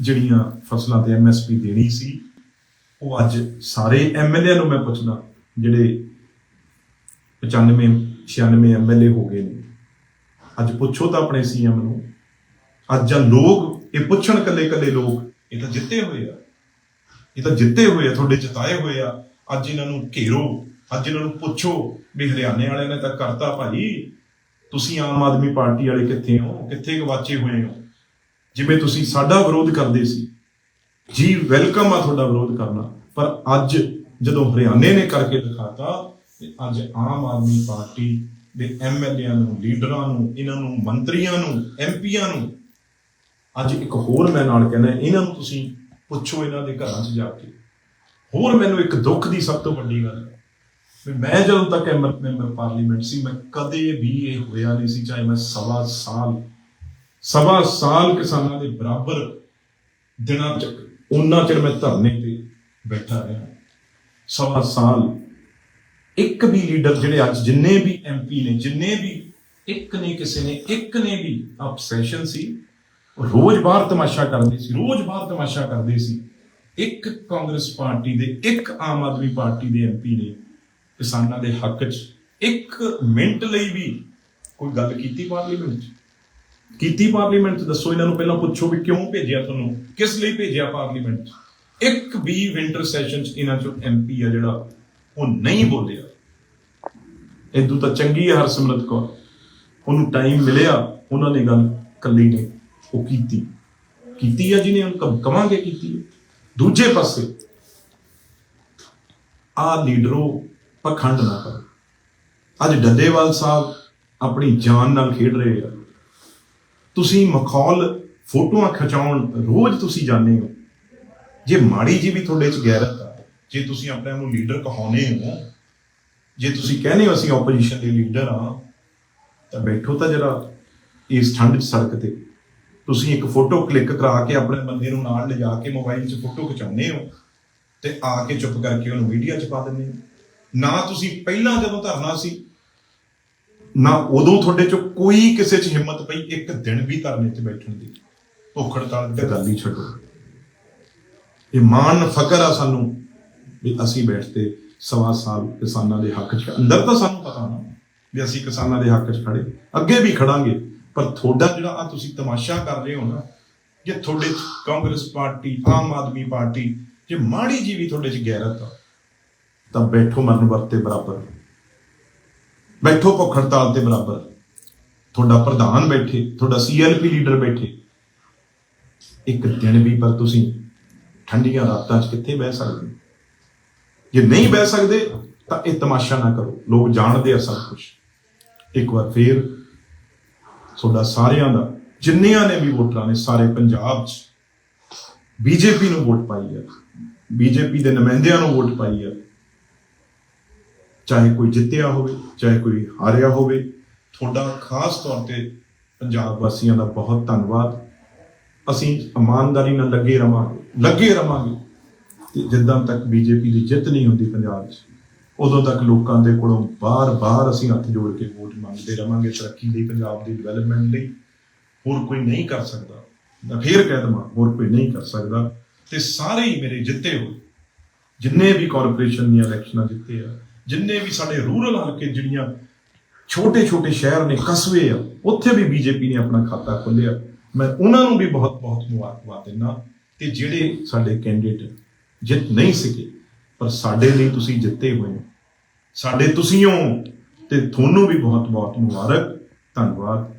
ਜਿਹੜੀਆਂ ਫਸਲਾਂ ਤੇ ਐਮਐਸਪੀ ਦੇਣੀ ਸੀ, ਉਹ ਅੱਜ ਸਾਰੇ ਐਮਐਲਏ ਨੂੰ ਮੈਂ ਪੁੱਛਦਾ, ਜਿਹੜੇ 95 96 ਐਮਐਲਏ ਹੋ ਗਏ ਨੇ। ਅੱਜ ਪੁੱਛੋ ਤਾਂ ਆਪਣੇ ਸੀਐਮ ਨੂੰ। ਅੱਜ ਜਾਂ ਲੋਕ, ਇਹ ਪੁੱਛਣ ਕੱਲੇ ਕੱਲੇ ਲੋਕ, ਇਹ ਤਾਂ ਜਿੱਤੇ ਹੋਏ ਆ। ਇਹ ਤਾਂ ਜਿੱਤੇ ਹੋਏ ਆ, ਤੁਹਾਡੇ ਜਿਤਾਏ ਹੋਏ ਆ। ਅੱਜ ਇਹਨਾਂ ਨੂੰ ਘੇਰੋ, ਅੱਜ ਇਹਨਾਂ ਨੂੰ ਪੁੱਛੋ ਵੀ ਹਰਿਆਣੇ ਵਾਲਿਆਂ ਨੇ ਤਾਂ ਕਰਤਾ ਭਾਈ। ਤੁਸੀਂ ਆਮ ਆਦਮੀ ਪਾਰਟੀ ਵਾਲੇ ਕਿੱਥੇ ਹੋ? ਕਿੱਥੇ ਗਵਾਚੇ ਹੋਏ ਹੋ? ਜਿਵੇਂ ਤੁਸੀਂ ਸਾਡਾ ਵਿਰੋਧ ਕਰਦੇ ਸੀ, ਜੀ ਵੈਲਕਮ ਆ ਤੁਹਾਡਾ ਵਿਰੋਧ ਕਰਨਾ, ਪਰ ਅੱਜ ਜਦੋਂ ਹਰਿਆਣੇ ਨੇ ਕਰਕੇ ਦਿਖਾਤਾ ਤੇ ਅੱਜ ਆਮ ਆਦਮੀ ਪਾਰਟੀ ਦੇ ਐਮਐਲਏਆਂ ਨੂੰ, ਲੀਡਰਾਂ ਨੂੰ, ਇਹਨਾਂ ਨੂੰ, ਮੰਤਰੀਆਂ ਨੂੰ ਐਮਪੀਆਂ ਨੂੰ, ਅੱਜ ਇੱਕ ਹੋਰ ਮੈਂ ਨਾਲ ਕਹਿੰਦਾ ਇਹਨਾਂ ਨੂੰ ਤੁਸੀਂ ਪੁੱਛੋ ਇਹਨਾਂ ਦੇ ਘਰਾਂ 'ਚ ਜਾ ਕੇ। ਹੋਰ ਮੈਨੂੰ ਇੱਕ ਦੁੱਖ ਦੀ ਸਭ ਤੋਂ ਵੱਡੀ ਗੱਲ ਹੈ ਵੀ ਮੈਂ ਜਦੋਂ ਤੱਕ ਐਮ- ਮੈਂਬਰ ਪਾਰਲੀਮੈਂਟ ਸੀ, ਮੈਂ ਕਦੇ ਵੀ ਇਹ ਹੋਇਆ ਨਹੀਂ ਸੀ, ਚਾਹੇ ਮੈਂ ਸਵਾ ਸਾਲ ਸਵਾ ਸਾਲ ਕਿਸਾਨਾਂ ਦੇ ਬਰਾਬਰ ਦਿਨਾਂ ਚ ਉਹਨਾਂ ਚਿਰ ਮੈਂ ਧਰਨੇ ਤੇ ਬੈਠਾ ਰਿਹਾ। ਸਵਾ ਸਾਲ ਇੱਕ ਵੀ ਲੀਡਰ ਜਿਹੜੇ ਅੱਜ ਜਿੰਨੇ ਵੀ ਐਮਪੀ ਨੇ, ਜਿੰਨੇ ਵੀ ਇੱਕ ਨੇ ਕਿਸੇ ਨੇ, ਇੱਕ ਨੇ ਵੀ ਅਬਸੈਸ਼ਨ ਸੀ ਰੋਜ਼ ਬਾਹਰ ਤਮਾਸ਼ਾ ਕਰਦੇ ਸੀ, ਰੋਜ਼ ਬਾਹਰ ਤਮਾਸ਼ਾ ਕਰਦੇ ਸੀ। ਇੱਕ ਕਾਂਗਰਸ ਪਾਰਟੀ ਦੇ, ਇੱਕ ਆਮ ਆਦਮੀ ਪਾਰਟੀ ਦੇ ਐਮਪੀ ਨੇ ਕਿਸਾਨਾਂ ਦੇ ਹੱਕ 'ਚ ਇੱਕ ਮਿੰਟ ਲਈ ਵੀ ਕੋਈ ਗੱਲ ਕੀਤੀ ਪਾਰਲੀਮੈਂਟ 'ਚ। ਕੀਤੀ ਪਾਰਲੀਮੈਂਟ 'ਚ? ਦੱਸੋ ਇਹਨਾਂ ਨੂੰ ਪਹਿਲਾਂ ਪੁੱਛੋ ਵੀ ਕਿਉਂ ਭੇਜਿਆ ਤੁਹਾਨੂੰ? ਕਿਸ ਲਈ ਭੇਜਿਆ ਪਾਰਲੀਮੈਂਟ 'ਚ? ਇੱਕ ਵੀ ਵਿੰਟਰ ਸੈਸ਼ਨ 'ਚ ਇਹਨਾਂ 'ਚੋਂ ਐਮਪੀ ਆ ਜਿਹੜਾ, ਉਹ ਨਹੀਂ ਬੋਲਿਆ। ਇਦੋਂ ਤਾਂ ਚੰਗੀ ਹੈ ਹਰਸਿਮਰਤ ਕੌਰ। ਉਹਨੂੰ ਟਾਈਮ ਮਿਲਿਆ, ਉਹਨਾਂ ਨੇ ਗੱਲ ਕੱਲੀ ਨੇ, ਉਹ ਕੀਤੀ। ਕੀਤੀ ਆ ਜਿਹਨੇ, ਉਹਨੂੰ ਕਵਾਂਗੇ ਕੀਤੀ ਦੂਜੇ ਪਾਸੇ ਆ ਲੀਡਰੋ ਪਖੰਡ ਨਾ ਕਰੋ। ਅੱਜ ਡੱਲੇਵਾਲ ਸਾਹਿਬ ਆਪਣੀ ਜਾਨ ਨਾਲ ਖੇਡ ਰਹੇ ਆ। ਤੁਸੀਂ ਮਖੌਲ ਫੋਟੋਆਂ ਖਿਚਾਉਣ ਰੋਜ਼ ਤੁਸੀਂ ਜਾਂਦੇ ਹੋ। ਜੇ ਮਾੜੀ ਜੀ ਵੀ ਤੁਹਾਡੇ ਚ ਗੈਰਤ ਆ, ਜੇ ਤੁਸੀਂ ਆਪਣੇ ਆਪ ਨੂੰ ਲੀਡਰ ਕਹਾਉਨੇ ਹੋ, ਜੇ ਤੁਸੀਂ ਕਹਿੰਦੇ ਹੋ ਅਸੀਂ ਆਪੋਜੀਸ਼ਨ ਦੇ ਲੀਡਰ ਆ ਤਾਂ ਬੈਠੋ ਤਾਂ ਜਰਾ ਇਸ ਠੰਡ 'ਚ ਸੜਕ ਤੇ। ਤੁਸੀਂ ਇੱਕ ਫੋਟੋ ਕਲਿੱਕ ਕਰਾ ਕੇ ਆਪਣੇ ਬੰਦੇ ਨੂੰ ਨਾਲ ਲਿਜਾ ਕੇ ਮੋਬਾਈਲ 'ਚ ਫੋਟੋ ਖਿਚਾਉਂਦੇ ਹੋ ਤੇ ਆ ਕੇ ਚੁੱਪ ਕਰਕੇ ਉਹਨੂੰ ਮੀਡੀਆ 'ਚ ਪਾ ਦਿੰਦੇ ਹੋ। ਨਾ ਤੁਸੀਂ ਪਹਿਲਾਂ ਜਦੋਂ ਧਰਨਾ ਸੀ ਨਾ ਉਦੋਂ ਤੁਹਾਡੇ 'ਚ ਕੋਈ ਕਿਸੇ 'ਚ ਹਿੰਮਤ ਪਈ ਇੱਕ ਦਿਨ ਵੀ ਧਰਨੇ 'ਚ ਬੈਠਣ ਦੀ? ਭੁੱਖ ਹੜਤਾਲ ਦੀ ਤਾਂ ਗੱਲ ਹੀ ਛੱਡੋ। ਇਹ ਮਾਣ ਫਕਰ ਆ ਸਾਨੂੰ ਵੀ ਅਸੀਂ ਬੈਠਦੇ ਸਵਾ ਸਾਲ ਕਿਸਾਨਾਂ ਦੇ ਹੱਕ 'ਚ। ਅੰਦਰ ਤਾਂ ਸਾਨੂੰ ਪਤਾ ਨਾ ਵੀ ਅਸੀਂ ਕਿਸਾਨਾਂ ਦੇ ਹੱਕ 'ਚ ਖੜੇ। ਅੱਗੇ ਵੀ ਖੜਾਂਗੇ। ਪਰ ਤੁਹਾਡਾ ਜਿਹੜਾ ਆ ਤੁਸੀਂ ਤਮਾਸ਼ਾ ਕਰ ਰਹੇ ਹੋ ਨਾ ਜੇ ਤੁਹਾਡੇ 'ਚ ਕਾਂਗਰਸ ਪਾਰਟੀ ਆਮ ਆਦਮੀ ਪਾਰਟੀ ਜੇ ਮਾੜੀ ਜੀ ਵੀ ਤੁਹਾਡੇ 'ਚ ਗੈਰਤ ਆ ਤਾਂ ਬੈਠੋ ਮਰਨ ਵਰਤੇ ਬਰਾਬਰ। ਬੈਠੋ ਭੁੱਖ ਹੜਤਾਲ ਤੇ ਬਰਾਬਰ। ਤੁਹਾਡਾ ਪ੍ਰਧਾਨ ਬੈਠੇ, ਤੁਹਾਡਾ ਸੀਐਲਪੀ ਲੀਡਰ ਬੈਠੇ। ਇੱਕ ਦਿਨ ਵੀ ਪਰ ਤੁਸੀਂ ਠੰਡੀਆਂ ਰਾਤਾਂ 'ਚ ਕਿੱਥੇ ਬਹਿ ਸਕਦੇ? ਜੇ ਨਹੀਂ ਬਹਿ ਸਕਦੇ, ਤਾਂ ਇਹ ਤਮਾਸ਼ਾ ਨਾ ਕਰੋ। ਲੋਕ ਜਾਣਦੇ ਆ ਸਭ ਕੁਝ ਇੱਕ ਵਾਰ ਫੇਰ ਤੁਹਾਡਾ ਸਾਰਿਆਂ ਦਾ, ਜਿੰਨਿਆਂ ਨੇ ਵੀ ਵੋਟਰਾਂ ਨੇ, ਸਾਰੇ ਪੰਜਾਬ 'ਚ ਬੀਜੇਪੀ ਨੂੰ ਵੋਟ ਪਾਈ ਹੈ ਬੀਜੇਪੀ ਦੇ ਨੁਮਾਇੰਦਿਆਂ ਨੂੰ ਵੋਟ ਪਾਈ ਆ। ਚਾਹੇ ਕੋਈ ਜਿੱਤਿਆ ਹੋਵੇ, ਚਾਹੇ ਕੋਈ ਹਾਰਿਆ ਹੋਵੇ, ਤੁਹਾਡਾ ਖਾਸ ਤੌਰ ਤੇ ਪੰਜਾਬ ਵਾਸੀਆਂ ਦਾ ਬਹੁਤ ਧੰਨਵਾਦ। ਅਸੀਂ ਇਮਾਨਦਾਰੀ ਨਾਲ ਲੱਗੇ ਰਵਾਂਗੇ ਲੱਗੇ ਰਵਾਂਗੇ ਤੇ ਜਿੱਦਾਂ ਤੱਕ ਬੀਜੇਪੀ ਦੀ ਜਿੱਤ ਨਹੀਂ ਹੁੰਦੀ ਪੰਜਾਬ 'ਚ, ਉਦੋਂ ਤੱਕ ਲੋਕਾਂ ਦੇ ਕੋਲੋਂ ਬਾਰ-ਬਾਰ ਅਸੀਂ ਹੱਥ ਜੋੜ ਕੇ ਵੋਟ ਮੰਗਦੇ ਰਵਾਂਗੇ ਤਰੱਕੀ ਲਈ, ਪੰਜਾਬ ਦੀ ਡਿਵੈਲਪਮੈਂਟ ਲਈ। ਹੋਰ ਕੋਈ ਨਹੀਂ ਕਰ ਸਕਦਾ। ਮੈਂ ਫੇਰ ਕਹਿ ਦਵਾਂ, ਹੋਰ ਕੋਈ ਨਹੀਂ ਕਰ ਸਕਦਾ। ਤੇ ਸਾਰੇ ਹੀ ਮੇਰੇ ਜਿੱਤੇ ਹੋਏ, ਜਿੰਨੇ ਵੀ ਕਾਰਪੋਰੇਸ਼ਨ ਦੀਆਂ ਇਲੈਕਸ਼ਨਾਂ ਜਿੱਤੇ ਆ ਜਿੰਨੇ ਵੀ ਸਾਡੇ ਰੂਰਲ ਹਲਕੇ ਜਿਹੜੀਆਂ ਛੋਟੇ ਛੋਟੇ ਸ਼ਹਿਰ ਨੇ, ਕਸਬੇ ਆ, ਉੱਥੇ ਵੀ ਬੀਜੇਪੀ ਨੇ ਆਪਣਾ ਖਾਤਾ ਖੋਲ੍ਹਿਆ। ਮੈਂ ਉਹਨਾਂ ਨੂੰ ਵੀ ਬਹੁਤ ਬਹੁਤ ਮੁਬਾਰਕਬਾਦ ਦਿੰਦਾ ਤੇ ਜਿਹੜੇ ਸਾਡੇ ਕੈਂਡੀਡੇਟ ਜਿੱਤ ਨਹੀਂ ਸਕੇ, ਪਰ ਸਾਡੇ ਲਈ ਤੁਸੀਂ ਜਿੱਤੇ ਹੋਏ ਹੋ। ਸਾਡੇ ਤੁਸੀਂ ਹੋ ਤੇ ਤੁਹਾਨੂੰ ਵੀ ਬਹੁਤ ਬਹੁਤ ਮੁਬਾਰਕ। ਧੰਨਵਾਦ।